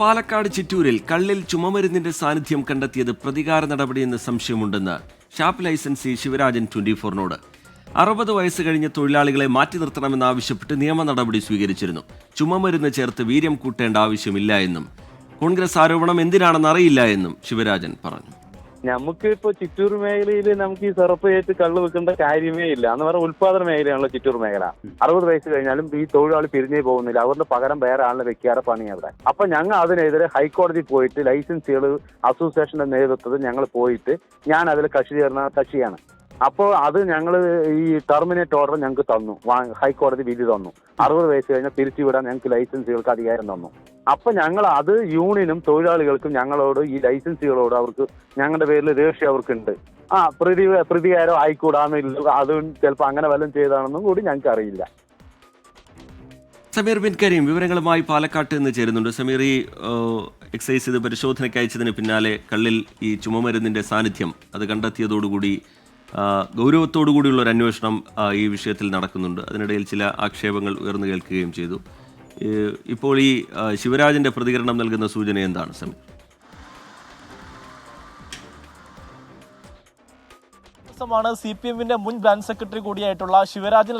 പാലക്കാട് ചിറ്റൂരിൽ കള്ളിൽ ചുമമരുന്നിന്റെ സാന്നിധ്യം കണ്ടെത്തിയത് പ്രതികാര നടപടിയെന്ന് സംശയമുണ്ടെന്ന് ഷാപ്പ് ലൈസൻസി ശിവരാജൻ ട്വന്റി ഫോറിനോട് അറുപത് വയസ്സ് കഴിഞ്ഞ തൊഴിലാളികളെ മാറ്റി നിർത്തണമെന്നാവശ്യപ്പെട്ട് നിയമ നടപടി സ്വീകരിച്ചിരുന്നു. ചുമമരുന്ന് ചേർത്ത് വീര്യം കൂട്ടേണ്ട ആവശ്യമില്ല എന്നും കോൺഗ്രസ് ആരോപണം എന്തിനാണെന്ന് അറിയില്ല എന്നും ശിവരാജൻ പറഞ്ഞു. നമുക്ക് ഇപ്പൊ ചിറ്റൂർ മേഖലയിൽ നമുക്ക് ഈ സെറപ്പ് ഏറ്റ് കള്ള് വെക്കേണ്ട കാര്യമേ ഇല്ല. എന്ന് പറഞ്ഞാൽ ഉത്പാദന മേഖലയാണല്ലോ ചിറ്റൂർ മേഖല. അറുപത് വയസ്സ് കഴിഞ്ഞാലും ഈ തൊഴിലാളി പിരിഞ്ഞേ പോകുന്നില്ല. അവരുടെ പകരം വേറെ ആളിനെ വെക്കാറ് പണി അവിടെ. അപ്പൊ ഞങ്ങൾ അതിനെതിരെ ഹൈക്കോടതി പോയിട്ട് ലൈസൻസുകൾ അസോസിയേഷന്റെ നേതൃത്വത്തിൽ ഞങ്ങൾ പോയിട്ട് ഞാൻ അതിൽ കക്ഷി ചേർന്ന കക്ഷിയാണ്. അപ്പോൾ അത് ഞങ്ങൾ ഈ ടെർമിനേറ്റ് ഓർഡർ ഞങ്ങൾക്ക് തന്നു. ഹൈക്കോടതി വിധി തന്നു. അറുപത് വയസ്സ് കഴിഞ്ഞാൽ പിരിച്ചുവിടാൻ ഞങ്ങൾക്ക് ലൈസൻസുകൾക്ക് അധികാരം തന്നു. അപ്പൊ ഞങ്ങൾ അത് യൂണിയനും തൊഴിലാളികൾക്കും ഞങ്ങളോട് ഈ ലൈസൻസുകളോട് അവർക്ക് ഞങ്ങളുടെ പേരിൽ ദേഷ്യം അവർക്കുണ്ട്. ആ പ്രതി പ്രതികാരം ആയിക്കൂടാന്നില്ല അതും ചിലപ്പോൾ അങ്ങനെ വല്ലതും ചെയ്താണെന്നും കൂടി ഞങ്ങൾക്ക് അറിയില്ല. സമീർ ബിൻ കരീം വിവരങ്ങളുമായി പാലക്കാട്ട് നിന്ന് ചേരുന്നുണ്ട്. സമീർ ഈ എക്സൈസ് ഇത് പരിശോധനയ്ക്ക് അയച്ചതിന് പിന്നാലെ കള്ളിൽ ഈ ചുമമരുന്നിന്റെ സാന്നിധ്യം അത് കണ്ടെത്തിയതോടുകൂടി ആ, ഗൗരവത്തോടുകൂടിയുള്ള ഒരു അന്വേഷണം ഈ വിഷയത്തിൽ നടക്കുന്നുണ്ട്. അതിനിടയിൽ ചില ആക്ഷേപങ്ങൾ ഉയർന്നു കേൾക്കുകയും ചെയ്തു. ഇപ്പോൾ ഈ ആ, ശിവരാജന്റെ പ്രതികരണം നൽകുന്ന സൂചന എന്താണ് സമീർ ദിവസമാണ് സി പി എമ്മിന്റെ മുൻ ബ്രാഞ്ച് സെക്രട്ടറി കൂടിയായിട്ടുള്ള ശിവരാജൻ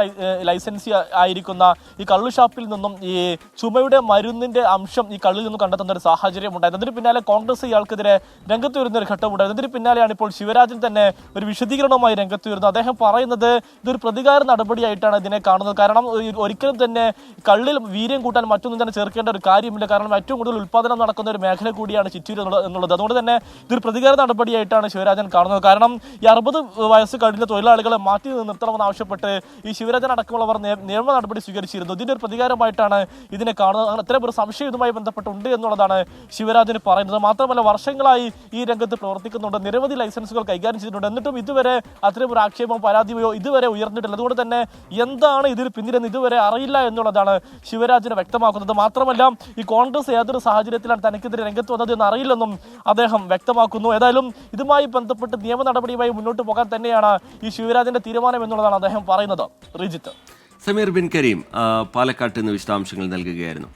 ലൈസൻസി ആയിരിക്കുന്ന ഈ കള്ളു ഷാപ്പിൽ നിന്നും ഈ ചുമയുടെ മരുന്നിന്റെ അംശം ഈ കള്ളിൽ നിന്നും കണ്ടെത്തുന്ന ഒരു സാഹചര്യം ഉണ്ടായത് അതിന് പിന്നാലെ കോൺഗ്രസ് ഇയാൾക്കെതിരെ രംഗത്ത് വരുന്ന ഒരു ഘട്ടം ഉണ്ടായത് അതിന് പിന്നാലെയാണ് ഇപ്പോൾ ശിവരാജൻ തന്നെ ഒരു വിശദീകരണവുമായി രംഗത്ത് വരുന്നത് അദ്ദേഹം പറയുന്നത് ഇതൊരു പ്രതികാര നടപടിയായിട്ടാണ് ഇതിനെ കാണുന്നത്. കാരണം ഒരിക്കലും തന്നെ കള്ളിൽ വീര്യം കൂട്ടാൻ മറ്റൊന്നും തന്നെ ചേർക്കേണ്ട ഒരു കാര്യമില്ല. കാരണം ഏറ്റവും കൂടുതൽ ഉൽപ്പാദനം നടക്കുന്ന ഒരു മേഖല കൂടിയാണ് ചിറ്റൂർ എന്നുള്ള- എന്നുള്ളത്. അതുകൊണ്ട് തന്നെ ഇതൊരു പ്രതികാര നടപടിയായിട്ടാണ് ശിവരാജൻ കാണുന്നത്. കാരണം ഈ അറുപത് വയസ്സ് കഴിഞ്ഞ തൊഴിലാളികളെ മാറ്റി നിർത്തണമെന്ന് ആവശ്യപ്പെട്ട് ഈ ശിവരാജൻ അടക്കമുള്ളവർ നിയമ നടപടി സ്വീകരിച്ചിരുന്നു. ഇതിന്റെ ഒരു പ്രതികാരമായിട്ടാണ് ഇതിനെ കാണുന്നത്. അങ്ങനെ അത്തരം ഒരു സംശയം ഇതുമായി ബന്ധപ്പെട്ടുണ്ട് എന്നുള്ളതാണ് ശിവരാജന് പറയുന്നത്. മാത്രമല്ല വർഷങ്ങളായി ഈ രംഗത്ത് പ്രവർത്തിക്കുന്നുണ്ട്. നിരവധി ലൈസൻസുകൾ കൈകാര്യം ചെയ്തിട്ടുണ്ട്. എന്നിട്ടും ഇതുവരെ അത്തരം ഒരു ആക്ഷേപമോ പരാതിയോ ഇതുവരെ ഉയർന്നിട്ടില്ല. അതുകൊണ്ട് തന്നെ എന്താണ് ഇതിൽ പിന്നിലെന്ന് ഇതുവരെ അറിയില്ല എന്നുള്ളതാണ് ശിവരാജന് വ്യക്തമാക്കുന്നത്. മാത്രമല്ല ഈ കോൺഗ്രസ് ഏതൊരു സാഹചര്യത്തിലാണ് തനിക്കെതിരെ രംഗത്ത് വന്നത് എന്ന് അറിയില്ലെന്നും അദ്ദേഹം വ്യക്തമാക്കുന്നു. ഏതായാലും ഇതുമായി ബന്ധപ്പെട്ട് നിയമ നടപടിയുമായി മുന്നോട്ട് പോകാൻ തന്നെയാണ് ഈ ശിവരാജിന്റെ തീരുമാനം എന്നുള്ളതാണ് അദ്ദേഹം പറയുന്നത്. റിജിത്ത്. സമീർ ബിൻ കരീം പാലക്കാട്ട് നിന്ന് വിശദാംശങ്ങൾ നൽകുകയായിരുന്നു.